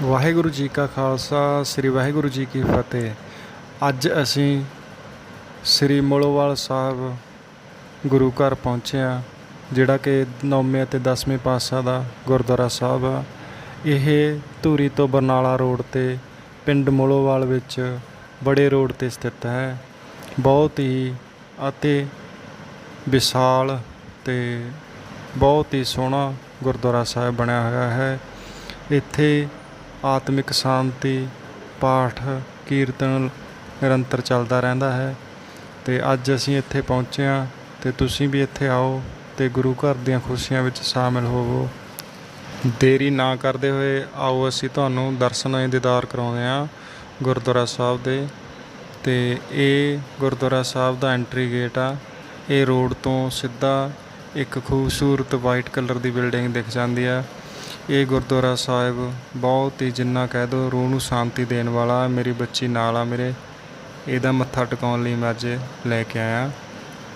ਵਾਹਿਗੁਰੂ ਜੀ ਕਾ ਖਾਲਸਾ, ਸ੍ਰੀ ਵਾਹਿਗੁਰੂ ਜੀ ਕੀ ਫਤਿਹ। ਅੱਜ ਅਸੀਂ ਸ੍ਰੀ ਮੋਲੋਵਾਲ ਸਾਹਿਬ ਗੁਰੂ ਘਰ ਪਹੁੰਚੇ ਹਾਂ, ਜਿਹੜਾ ਕਿ ਨੌਵੇਂ ਅਤੇ 10ਵੇਂ ਪਾਤਸ਼ਾਹ ਦਾ ਗੁਰਦੁਆਰਾ ਸਾਹਿਬ ਆ। ਇਹ ਧੂਰੀ ਤੋਂ ਬਰਨਾਲਾ ਰੋਡ ਤੇ ਪਿੰਡ ਮੋਲੋਵਾਲ ਵਿੱਚ ਬੜੇ ਰੋਡ ਤੇ ਸਥਿਤ ਹੈ। ਬਹੁਤ ਹੀ ਅਤੇ ਵਿਸ਼ਾਲ ਤੇ ਬਹੁਤ ਹੀ ਸੋਹਣਾ ਗੁਰਦੁਆਰਾ ਸਾਹਿਬ ਬਣਿਆ ਹੋਇਆ ਹੈ। ਇੱਥੇ ਆਤਮਿਕ ਸ਼ਾਂਤੀ, ਪਾਠ, ਕੀਰਤਨ ਨਿਰੰਤਰ ਚੱਲਦਾ ਰਹਿੰਦਾ ਹੈ। ਤੇ ਅੱਜ ਅਸੀਂ ਇੱਥੇ ਪਹੁੰਚੇ ਹਾਂ ਤੇ ਤੁਸੀਂ ਵੀ ਇੱਥੇ ਆਓ ਤੇ ਗੁਰੂ ਘਰ ਦੀਆਂ ਖੁਸ਼ੀਆਂ ਵਿੱਚ ਸ਼ਾਮਿਲ ਹੋਵੋ। ਦੇਰੀ ਨਾ ਕਰਦੇ ਹੋਏ ਆਓ, ਅਸੀਂ ਤੁਹਾਨੂੰ ਦਰਸ਼ਨ ਦੀਦਾਰ ਕਰਾਉਂਦੇ ਹਾਂ ਗੁਰਦੁਆਰਾ ਸਾਹਿਬ ਦੇ। ਤੇ ਇਹ ਗੁਰਦੁਆਰਾ ਸਾਹਿਬ ਦਾ ਐਂਟਰੀ ਗੇਟ ਆ। ਇਹ ਰੋਡ ਤੋਂ ਸਿੱਧਾ ਇੱਕ ਖੂਬਸੂਰਤ ਵਾਈਟ ਕਲਰ ਦੀ ਬਿਲਡਿੰਗ ਦਿਖ ਜਾਂਦੀ ਆ। ਇਹ ਗੁਰਦੁਆਰਾ ਸਾਹਿਬ ਬਹੁਤ ਹੀ ਜਿੰਨਾ ਕਹਿ ਦੋ ਰੂਹ ਨੂੰ ਸ਼ਾਂਤੀ ਦੇਣ ਵਾਲਾ ਮੇਰੀ ਬੱਚੀ ਨਾਲ ਆ ਮੇਰੇ। ਇਹਦਾ ਮੱਥਾ ਟਿਕਾਉਣ ਲਈ ਮੈਂ ਅੱਜ ਲੈ ਕੇ ਆਇਆ।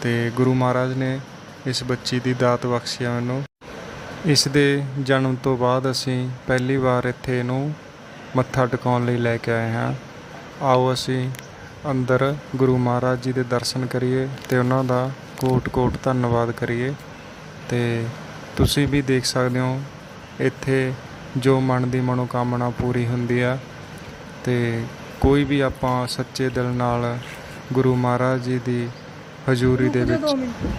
ਤੇ ਗੁਰੂ ਮਹਾਰਾਜ ਨੇ ਇਸ ਬੱਚੀ ਦੀ ਦਾਤ ਬਖਸ਼ੀ ਆ ਮੈਨੂੰ। ਇਸ ਦੇ ਜਨਮ ਤੋਂ ਬਾਅਦ ਅਸੀਂ ਪਹਿਲੀ ਵਾਰ ਇੱਥੇ ਇਹਨੂੰ ਮੱਥਾ ਟਿਕਾਉਣ ਲਈ ਲੈ ਕੇ ਆਏ ਹਾਂ। ਆਓ ਅਸੀਂ ਅੰਦਰ ਗੁਰੂ ਮਹਾਰਾਜ ਜੀ ਦੇ ਦਰਸ਼ਨ ਕਰੀਏ ਤੇ ਉਹਨਾਂ ਦਾ ਕੋਟ-ਕੋਟ ਧੰਨਵਾਦ ਕਰੀਏ। ਤੇ ਤੁਸੀਂ ਵੀ ਦੇਖ ਸਕਦੇ ਹੋ ਇੱਥੇ ਜੋ ਮਨ ਦੀ ਮਨੋਕਾਮਨਾ ਪੂਰੀ ਹੁੰਦੀ ਆ ਤੇ ਕੋਈ ਵੀ ਆਪਾਂ ਸੱਚੇ ਦਿਲ ਨਾਲ ਗੁਰੂ ਮਹਾਰਾਜ ਜੀ ਦੀ ਹਜ਼ੂਰੀ ਦੇ ਵਿੱਚ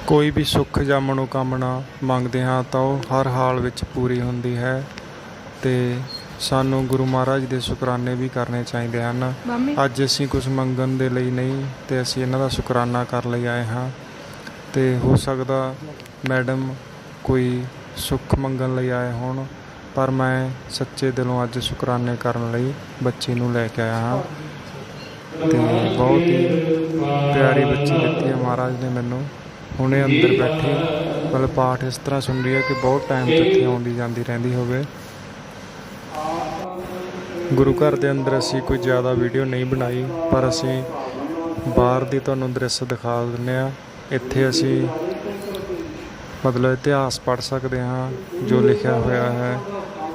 ਕੋਈ ਵੀ ਸੁੱਖ ਜਾਂ ਮਨੋਕਾਮਨਾ ਮੰਗਦੇ ਹਾਂ ਤਾਂ ਉਹ ਹਰ ਹਾਲ ਵਿੱਚ ਪੂਰੀ ਹੁੰਦੀ ਹੈ ਤੇ ਸਾਨੂੰ ਗੁਰੂ ਮਹਾਰਾਜ ਦੇ ਸ਼ੁਕਰਾਨੇ ਵੀ ਕਰਨੇ ਚਾਹੀਦੇ ਹਨ। ਅੱਜ ਅਸੀਂ ਕੁਝ ਮੰਗਣ ਦੇ ਲਈ ਨਹੀਂ ਤੇ ਅਸੀਂ ਇਹਨਾਂ ਦਾ ਸ਼ੁਕਰਾਨਾ ਕਰ ਲਈ ਆਏ ਹਾਂ ਤੇ ਹੋ ਸਕਦਾ ਮੈਡਮ ਕੋਈ ਸੁੱਖ ਮੰਗਣ ਲਈ ਆਏ ਹੋਣ, ਪਰ ਮੈਂ ਸੱਚੇ ਦਿਲੋਂ ਅੱਜ ਸ਼ੁਕਰਾਨੇ ਕਰਨ ਲਈ ਬੱਚੀ ਨੂੰ ਲੈ ਕੇ ਆਇਆ ਹਾਂ। ਤੇ ਬਹੁਤ ਹੀ ਪਿਆਰੀ ਬੱਚੀ ਦਿੱਤੀ ਹੈ ਮਹਾਰਾਜ ਨੇ ਮੈਨੂੰ। ਹੁਣੇ ਅੰਦਰ ਬੈਠੇ, ਮਤਲਬ ਪਾਠ ਇਸ ਤਰ੍ਹਾਂ ਸੁਣ ਰਹੀ ਹੈ ਕਿ ਬਹੁਤ ਟਾਈਮ ਤੋਂ ਇੱਥੇ ਆਉਂਦੀ ਜਾਂਦੀ ਰਹਿੰਦੀ ਹੋਵੇ। ਗੁਰੂ ਘਰ ਦੇ ਅੰਦਰ ਅਸੀਂ ਕੋਈ ਜ਼ਿਆਦਾ ਵੀਡੀਓ ਨਹੀਂ ਬਣਾਈ, ਪਰ ਅਸੀਂ ਬਾਹਰ ਦੀ ਤੁਹਾਨੂੰ ਦ੍ਰਿਸ਼ ਦਿਖਾ ਦਿੰਨੇ ਆ ਇੱਥੇ ਅਸੀਂ ਮਤਲਬ ਇਤਿਹਾਸ ਪੜ੍ਹ ਸਕਦੇ ਹਾਂ, ਜੋ ਲਿਖਿਆ ਹੋਇਆ ਹੈ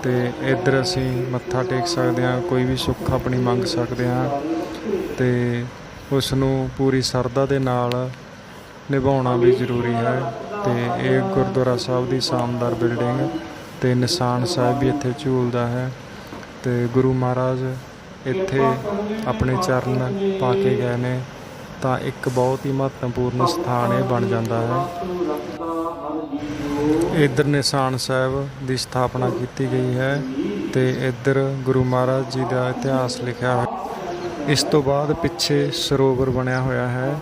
ਤੇ ਇੱਧਰ ਅਸੀਂ ਮੱਥਾ ਟੇਕ ਸਕਦੇ ਹਾਂ, ਕੋਈ ਵੀ ਸੁੱਖ ਆਪਣੀ ਮੰਗ ਸਕਦੇ ਹਾਂ ਤੇ ਉਸ ਨੂੰ ਪੂਰੀ ਸਰਦਾ ਦੇ ਨਾਲ ਨਿਭਾਉਣਾ ਵੀ ਜ਼ਰੂਰੀ ਹੈ ਤੇ ਇਹ ਗੁਰਦੁਆਰਾ ਸਾਹਿਬ ਦੀ ਸ਼ਾਨਦਾਰ ਬਿਲਡਿੰਗ ਤੇ ਨਿਸ਼ਾਨ ਸਾਹਿਬ ਵੀ ਇੱਥੇ ਝੂਲਦਾ ਹੈ ਤੇ ਗੁਰੂ ਮਹਾਰਾਜ ਇੱਥੇ ਆਪਣੇ ਚਰਨ ਪਾ ਕੇ ਗਏ ਨੇ ਤਾਂ ਇੱਕ ਬਹੁਤ ਹੀ ਮਹੱਤਵਪੂਰਨ ਸਥਾਨ ਇਹ ਬਣ ਜਾਂਦਾ ਹੈ। ਇੱਧਰ ਨਿਸ਼ਾਨ ਸਾਹਿਬ ਦੀ ਸਥਾਪਨਾ ਕੀਤੀ ਗਈ ਹੈ ਤੇ ਇੱਧਰ ਗੁਰੂ ਮਹਾਰਾਜ ਜੀ ਦਾ ਇਤਿਹਾਸ ਲਿਖਿਆ ਹੋਇਆ ਇਸ ਤੋਂ ਬਾਅਦ ਪਿੱਛੇ ਸਰੋਵਰ ਬਣਿਆ ਹੋਇਆ ਹੈ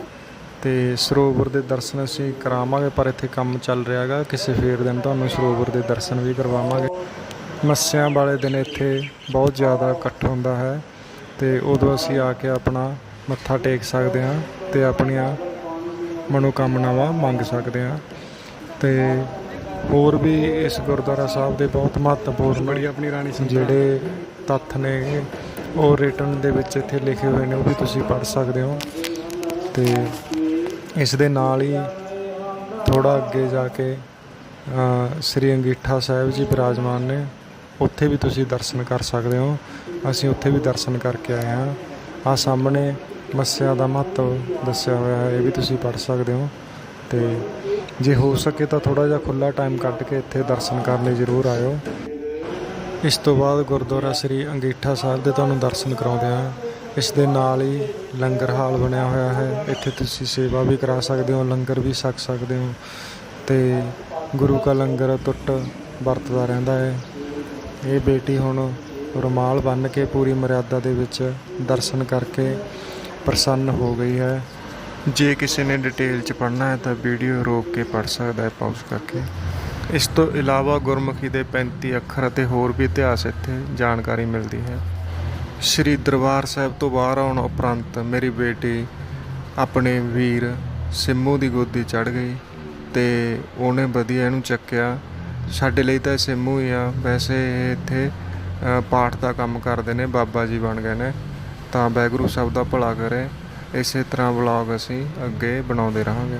ਤੇ ਸਰੋਵਰ ਦੇ ਦਰਸ਼ਨ ਅਸੀਂ ਕਰਾਵਾਂਗੇ, ਪਰ ਇੱਥੇ ਕੰਮ ਚੱਲ ਰਿਹਾ ਹੈਗਾ। ਕਿਸੇ ਫੇਰ ਦਿਨ ਤੁਹਾਨੂੰ ਸਰੋਵਰ ਦੇ ਦਰਸ਼ਨ ਵੀ ਕਰਵਾਵਾਂਗੇ। ਮੱਸਿਆਂ ਵਾਲੇ ਦਿਨ ਇੱਥੇ ਬਹੁਤ ਜ਼ਿਆਦਾ ਇਕੱਠ ਹੁੰਦਾ ਹੈ ਤੇ ਉਦੋਂ ਅਸੀਂ ਆ ਕੇ ਆਪਣਾ ਮੱਥਾ ਟੇਕ ਸਕਦੇ ਹਾਂ ਤੇ ਆਪਣੀਆਂ ਮਨੋਕਾਮਨਾਵਾਂ ਮੰਗ ਸਕਦੇ ਹਾਂ। ਤੇ ਹੋਰ ਵੀ ਇਸ ਗੁਰਦੁਆਰਾ ਸਾਹਿਬ ਦੇ ਬਹੁਤ ਮਹੱਤਵਪੂਰਨ ਬੜੀ ਆਪਣੀ ਰਾਣੀ ਜਿਹੜੇ ਤੱਥ ਨੇ ਉਹ ਰਿਟਨ ਦੇ ਵਿੱਚ ਇੱਥੇ ਲਿਖੇ ਹੋਏ ਨੇ ਉਹ ਵੀ ਤੁਸੀਂ ਪੜ੍ਹ ਸਕਦੇ ਹੋ। ਤੇ ਇਸ ਦੇ ਨਾਲ ਹੀ ਥੋੜਾ ਅੱਗੇ ਜਾ ਕੇ ਸ੍ਰੀ ਅੰਗੀਠਾ ਸਾਹਿਬ ਜੀ ਬਿਰਾਜਮਾਨ ਨੇ ਉੱਥੇ ਵੀ ਤੁਸੀਂ ਦਰਸ਼ਨ ਕਰ ਸਕਦੇ ਹੋ। ਅਸੀਂ ਉੱਥੇ ਵੀ ਦਰਸ਼ਨ ਕਰਕੇ ਆਏ ਹਾਂ। ਆ ਸਾਹਮਣੇ ਮੱਸਿਆ ਦਾ ਮਹੱਤਵ ਦੱਸਿਆ ਹੋਇਆ ਹੈ, ਇਹ ਵੀ ਤੁਸੀਂ ਪੜ੍ਹ ਸਕਦੇ ਹੋ। ਤੇ ਜੇ ਹੋ ਸਕੇ ਤਾਂ ਥੋੜਾ ਜਿਹਾ ਖੁੱਲਾ ਟਾਈਮ ਕੱਢ ਕੇ ਇੱਥੇ ਦਰਸ਼ਨ ਕਰਨ ਲਈ ਜ਼ਰੂਰ ਆਇਓ। ਇਸ ਤੋਂ ਬਾਅਦ ਗੁਰਦੁਆਰਾ ਸ੍ਰੀ ਅੰਗੀਠਾ ਸਾਹਿਬ ਦੇ ਤੁਹਾਨੂੰ ਦਰਸ਼ਨ ਕਰਾਉਂਦੇ ਹਾਂ। ਇਸ ਦੇ ਨਾਲ ਹੀ ਲੰਗਰ ਹਾਲ ਬਣਿਆ ਹੋਇਆ ਹੈ। ਇੱਥੇ ਤੁਸੀਂ ਸੇਵਾ ਵੀ ਕਰਾ ਸਕਦੇ ਹੋ, ਲੰਗਰ ਵੀ ਛਕ ਸਕਦੇ ਹੋ। ਤੇ ਗੁਰੂ ਕਾ ਲੰਗਰ ਟੁੱਟ ਵਰਤਦਾ ਰਹਿੰਦਾ ਹੈ। ਇਹ ਬੇਟੀ ਹੁਣ ਰੁਮਾਲ ਬੰਨ੍ਹ ਕੇ ਪੂਰੀ ਮਰਿਆਦਾ ਦੇ ਵਿੱਚ ਦਰਸ਼ਨ ਕਰਕੇ ਪ੍ਰਸੰਨ ਹੋ ਗਈ ਹੈ। ਜੇ ਕਿਸੇ ਨੇ ਡਿਟੇਲ ਚ ਪੜ੍ਹਨਾ ਹੈ ਤਾਂ ਵੀਡੀਓ ਰੋਕ ਕੇ ਪੜ੍ਹ ਸਕਦਾ ਹੈ ਪਾਜ਼ ਕਰਕੇ। ਇਸ ਤੋਂ ਇਲਾਵਾ ਗੁਰਮੁਖੀ ਦੇ 35 ਅੱਖਰ ਅਤੇ ਹੋਰ ਵੀ ਇਤਿਹਾਸ ਇੱਥੇ ਜਾਣਕਾਰੀ ਮਿਲਦੀ ਹੈ। ਸ਼੍ਰੀ ਦਰਬਾਰ ਸਾਹਿਬ ਤੋਂ ਬਾਹਰ ਆਉਣ ਉਪਰੰਤ ਮੇਰੀ ਬੇਟੀ ਆਪਣੇ ਵੀਰ ਸਿੰਮੂ ਦੀ ਗੋਦੀ ਚੜ ਗਈ ਤੇ ਉਹਨੇ ਵਧੀਆ ਇਹਨੂੰ ਚੱਕਿਆ। ਸਾਡੇ ਲਈ ਤਾਂ ਸਿੰਮੂ ਹੀ ਆ। ਵੈਸੇ ਇਹ ਇੱਥੇ ਪਾਠ ਦਾ ਕੰਮ ਕਰਦੇ ਨੇ, ਬਾਬਾ ਜੀ ਬਣ ਗਏ ਨੇ। ਤਾਂ ਵਾਹਿਗੁਰੂ ਸਭ ਦਾ ਭਲਾ ਕਰੇ। ਇਸੇ ਤਰ੍ਹਾਂ ਵਲੋਗ ਅਸੀਂ ਅੱਗੇ ਬਣਾਉਂਦੇ ਰਹਾਂਗੇ।